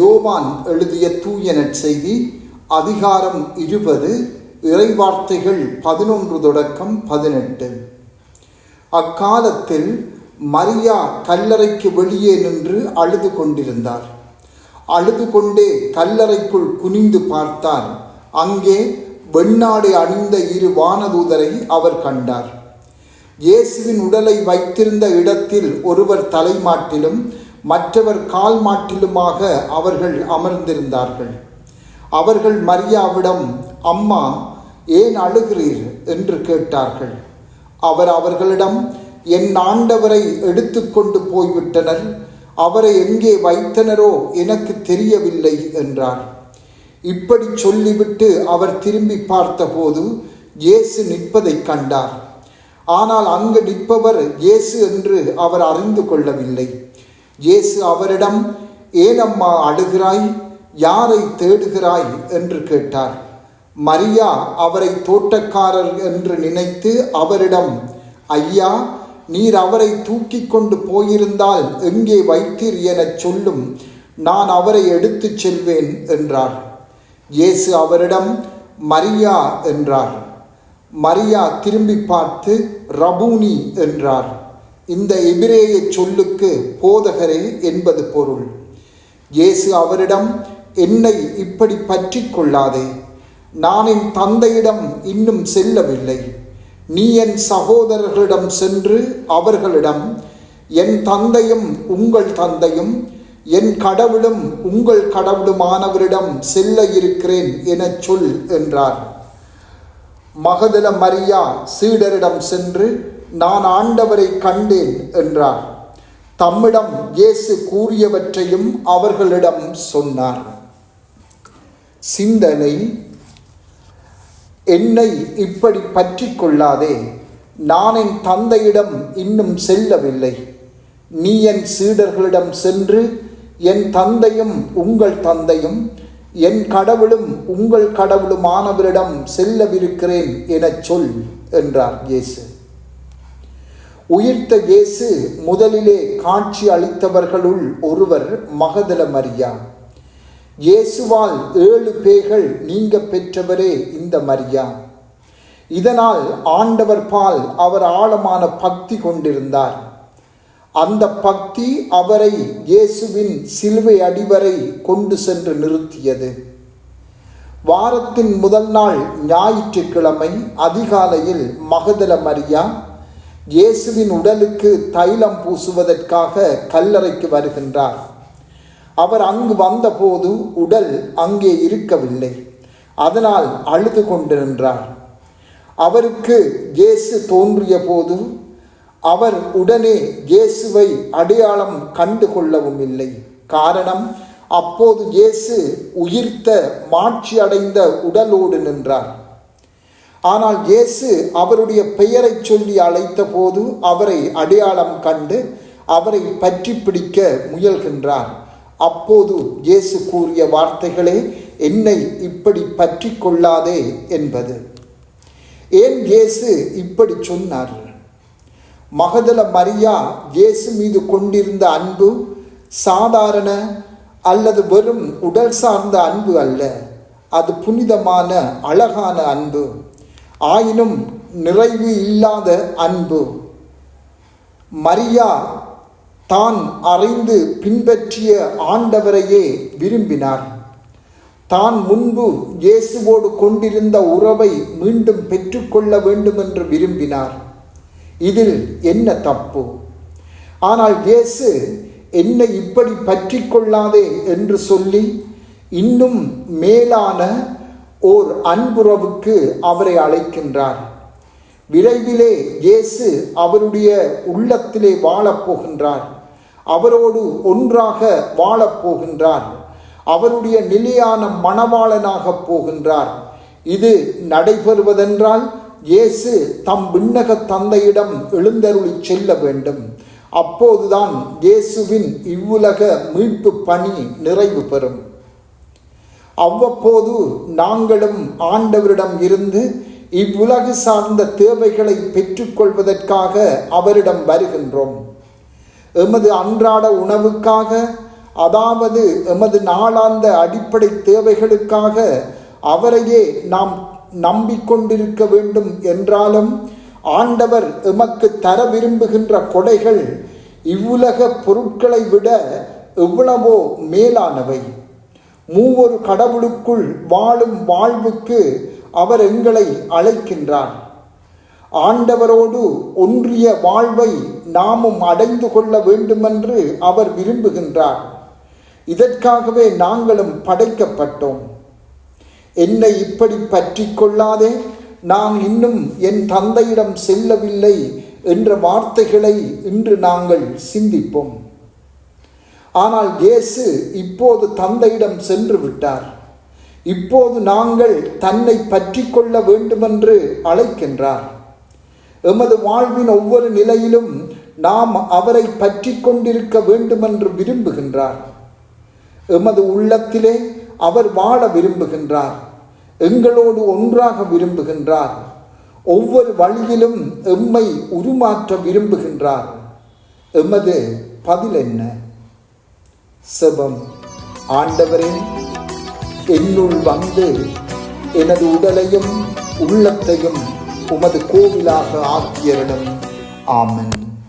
யோவான் எழுதிய தூய நற்செய்தி அதிகாரம் இருபது இறைவார்த்தைகள் பதினொன்று தொடக்கம் பதினெட்டு. அக்காலத்தில் மரியா கல்லறைக்கு வெளியே நின்று அழுது கொண்டிருந்தார். அழுது கொண்டே கல்லறைக்குள் குனிந்து பார்த்தார். அங்கே வெண்ணாடை அணிந்த இரு வானதூதரை அவர் கண்டார். இயேசுவின் உடலை வைத்திருந்த இடத்தில் ஒருவர் தலைமாட்டிலும் மற்றவர் கால் மாட்டிலுமாக அவர்கள் அமர்ந்திருந்தார்கள். அவர்கள் மரியாவிடம் அம்மா ஏன் அழுகிறீர்? என்று கேட்டார்கள். அவர் அவர்களிடம் என் ஆண்டவரை எடுத்துக்கொண்டு போய்விட்டனர். அவரை எங்கே வைத்தனரோ எனக்கு தெரியவில்லை என்றார். இப்படி சொல்லிவிட்டு அவர் திரும்பி பார்த்தபோது இயேசு நிற்பதைக் கண்டார். ஆனால் அங்கு நிற்பவர் இயேசு என்று அவர் அறிந்து கொள்ளவில்லை. இயேசு அவரிடம் ஏனம்மா அழுகிறாய்? யாரை தேடுகிறாய்? என்று கேட்டார். மரியா அவரை தோட்டக்காரர் என்று நினைத்து அவரிடம் ஐயா நீர் அவரை தூக்கி கொண்டு போயிருந்தால் எங்கே வைத்தீர் எனச் சொல்லும். நான் அவரை எடுத்துச் செல்வேன் என்றார். இயேசு அவரிடம் மரியா என்றார். மரியா திரும்பி பார்த்து ரபூனி என்றார். இந்த எபிரேய சொல்லுக்கு போதகரே என்பது பொருள். இயேசு அவரிடம் என்னை இப்படி பற்றி கொள்ளாதே நான் என் தந்தையிடம் இன்னும் செல்லவில்லை. நீ என் சகோதரர்களிடம் சென்று அவர்களிடம் என் தந்தையும் உங்கள் தந்தையும் என் கடவுளும் உங்கள் கடவுளுமானவரிடம் செல்ல இருக்கிறேன் எனச் சொல் என்றார். மகதல மரியா சீடரிடம் சென்று நான் ஆண்டவரை கண்டேன் என்றார். தம்மிடம் இயேசு கூறியவற்றையும் அவர்களிடம் சொன்னார். சிந்தனை என்னை இப்படி பற்றி கொள்ளாதே. நான் என் தந்தையிடம் இன்னும் செல்லவில்லை. நீ என் சீடர்களிடம் சென்று என் தந்தையும் உங்கள் தந்தையும் என் கடவுளும் உங்கள் கடவுளுமானவரிடம் செல்லவிருக்கிறேன் எனச் சொல் என்றார் இயேசு. உயிர்த்த இயேசு முதலிலே காட்சி அளித்தவர்களுள் ஒருவர் மகதல மரியா இயேசுவால் ஏழு பேர்கள் நீங்க பெற்றவரே இந்த மரியா. இதனால் ஆண்டவர் பால் அவர் ஆழமான பக்தி கொண்டிருந்தார். அந்த பக்தி அவரை இயேசுவின் சிலுவை அடிவரை கொண்டு சென்று நிறுத்தியது. வாரத்தின் முதல் நாள் ஞாயிற்றுக்கிழமை அதிகாலையில் மகதல மரியா இயேசுவின் உடலுக்கு தைலம் பூசுவதற்காக கல்லறைக்கு வருகின்றார். அவர் அங்கு வந்தபோது உடல் அங்கே இருக்கவில்லை. அதனால் அழுது கொண்டிருந்தார். அவருக்கு இயேசு தோன்றிய போது அவர் உடனே இயேசுவை அடையாளம் கண்டு கொள்ளவும் இல்லை. காரணம் அப்போது இயேசு உயிர்த்த மாட்சி அடைந்த உடலோடு நின்றார். ஆனால் இயேசு அவருடைய பெயரை சொல்லி அழைத்த போது அவரை அடையாளம் கண்டு அவரை பற்றி பிடிக்க முயல்கின்றார். அப்போது இயேசு கூறிய வார்த்தைகளே என்னை இப்படி பற்றி கொள்ளாதே என்பது. ஏன் இயேசு இப்படி சொன்னார்? மகதல மரியா இயேசு மீது கொண்டிருந்த அன்பு சாதாரண அல்லது வெறும் உடல் சார்ந்த அன்பு அல்ல. அது புனிதமான அழகான அன்பு. ஆயினும் நிறைவு இல்லாத அன்பு. மரியா தான் அறிந்து பின்பற்றிய ஆண்டவரையே விரும்பினார். தான் முன்பு இயேசுவோடு கொண்டிருந்த உறவை மீண்டும் பெற்றுக்கொள்ள வேண்டும் என்று விரும்பினார். இதில் என்ன தப்பு? ஆனால் இயேசு என்னை இப்படி பற்றி கொள்ளாதே என்று சொல்லி இன்னும் மேலான ஓர் அன்புறவுக்கு அவரை அழைக்கின்றார். விரைவிலே இயேசு அவருடைய உள்ளத்திலே வாழப்போகின்றார் அவரோடு ஒன்றாக வாழப்போகின்றார் அவருடைய நிலையான மணவாளனாக போகின்றார். இது நடைபெறுவதென்றால் இயேசு தம் விண்ணக தந்தையிடம் எழுந்தருளி செல்ல வேண்டும். அப்போதுதான் இயேசுவின் இவ்வுலக மீட்பு பணி நிறைவு பெறும். அவ்வப்போது நாங்களும் ஆண்டவரிடம் இருந்து இவ்வுலகு சார்ந்த தேவைகளை பெற்றுக்கொள்வதற்காக அவரிடம் வருகின்றோம். எமது அன்றாட உணவுக்காக அதாவது எமது நாளாந்த அடிப்படை தேவைகளுக்காக அவரையே நாம் நம்பிக்கொண்டிருக்க வேண்டும் என்றாலும் ஆண்டவர் எமக்கு தர விரும்புகின்ற கொடைகள் இவ்வுலக பொருட்களை விட எவ்வளவோ மேலானவை. மூவொரு கடவுளுக்குள் வாழும் வாழ்வுக்கு அவர் எங்களை அழைக்கின்றார். ஆண்டவரோடு ஒன்றிய வாழ்வை நாமும் அடைந்து கொள்ள வேண்டுமென்று அவர் விரும்புகின்றார். இதற்காகவே நாங்களும் படைக்கப்பட்டோம். என்னை இப்படி பற்றி கொள்ளாதே நான் இன்னும் என் தந்தையிடம் செல்லவில்லை என்ற வார்த்தைகளை இன்று நாங்கள் சிந்திப்போம். ஆனால் இயேசு இப்போது தந்தையிடம் சென்று விட்டார். இப்போது நாங்கள் தன்னை பற்றி கொள்ள வேண்டுமென்று அழைக்கின்றார். எமது வாழ்வின் ஒவ்வொரு நிலையிலும் நாம் அவரை பற்றி கொண்டிருக்க வேண்டுமென்று விரும்புகின்றார். எமது உள்ளத்திலே அவர் வாழ விரும்புகின்றார். எங்களோடு ஒன்றாக விரும்புகின்றார். ஒவ்வொரு வழியிலும் எம்மை உருமாற்ற விரும்புகின்றார். எமது பதில் என்ன? செபம். ஆண்டவரே என்னுள் வந்து எனது உடலையும் உள்ளத்தையும் உமது கோவிலாக ஆக்கியரிடம் ஆமன்.